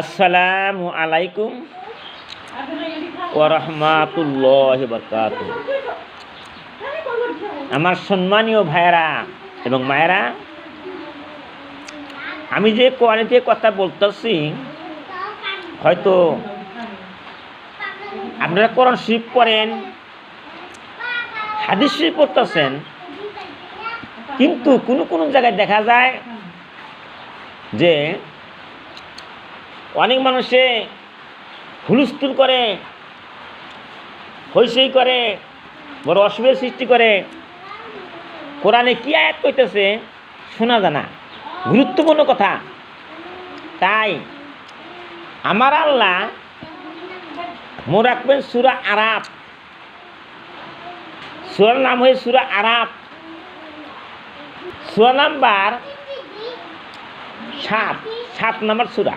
আসসালামু আলাইকুম ওরহমাতুল্লাহ বরকাত আমার সম্মানীয় ভাইয়েরা এবং মায়েরা, আমি যে কোয়ালিটির কথা বলতেছি, হয়তো আপনারা কোরআন শিব করেন হাদিস শরীফ করতেছেন কিন্তু কোনো কোনো জায়গায় দেখা যায় যে অনেক মানুষে হুলস্থুল করে হইসই করে, বড় অসুবিধার সৃষ্টি করে। কোরআনে কি আয়াত কইতেছে শোনা জানা গুরুত্বপূর্ণ কথা। তাই আমার আল্লাহ মো রাখবেন সুরা আরাপ সুরার নাম হয়ে সুরা আরাপ সুরা নাম্বার সাত সাত নাম্বার সুরা।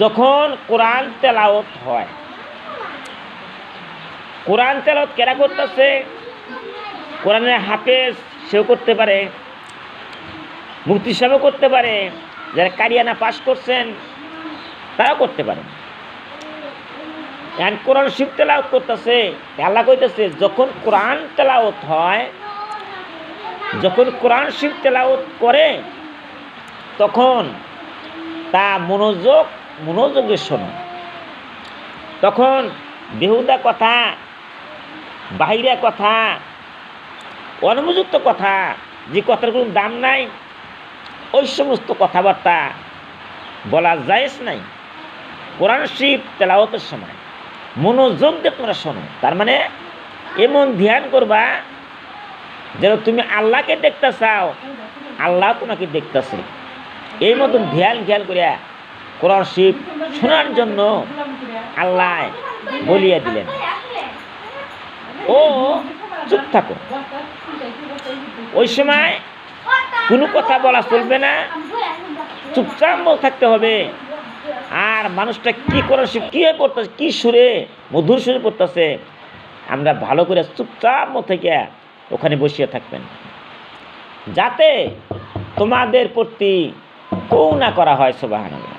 যখন কোরআন তেলাওত হয়, কোরআন তেলাওত কেরা করতেছে? কোরআনের হাফেজ সেও করতে পারে মুক্তি সাহেবও করতে পারে, যারা কারিয়ানা পাশ করছেন, তারাও করতে পারে। এখন কোরআন শিব তেলাওত করতেছে, আল্লাহ কইতেছে, যখন কোরআন তেলাওত হয়, যখন কোরআন শিব তেলাওত করে, তখন তা মনোযোগ মনোযোগের শোনো। তখন বেহুদা কথা, বাহিরা কথা অনুপযুক্ত কথা, যে কথার কোনো দাম নাই, ওই সমস্ত কথাবার্তা বলা যায়স নাই। কোরআন শিব তেলাওয়াতের সময় মনোযোগ দিয়ে তোমরা শোনো। তার মানে এমন ধ্যান করবা যেন তুমি আল্লাহকে দেখতে চাও। আল্লাহ তোমাকে দেখতেছে। এই মতন ধ্যান ধ্যান করিয়া কোরআন শিব শোনার জন্য আল্লাহ বলিয়া দিলেন। ও, চুপ থাকো। ওই সময় কোনো কথা বলা চলবে না। চুপচাপ থাকতে হবে। আর মানুষটা কি করে সে কী পড়তেছে, কী সুরে, মধুর সুরে পড়তেছে, আমরা ভালো করে চুপচাপ থেকে ওখানে বসিয়ে থাকবেন। যাতে তোমাদের প্রতি কৌ না করা হয় সোবাহান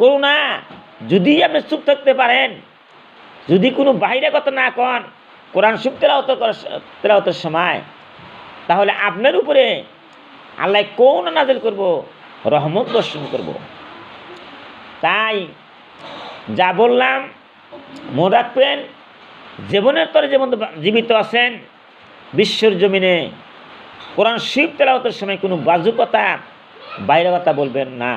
করুণা যদি আপনি চুপ থাকতে পারেন, যদি কোনো বাইরে কথা না কন, কোরআন সুখ তেলাওত তেলাওতের সময়, তাহলে আপনার উপরে আল্লাহ কোন নাজেল করব, রহমত দর্শন করব। তাই যা বললাম, মনে রাখবেন, জীবনের তরে যেমন জীবিত আছেন, বিশ্বর জমিনে কোরআন শিব তেলাওতের সময় কোনো বাজু কথা বাইরে কথা বলবেন না।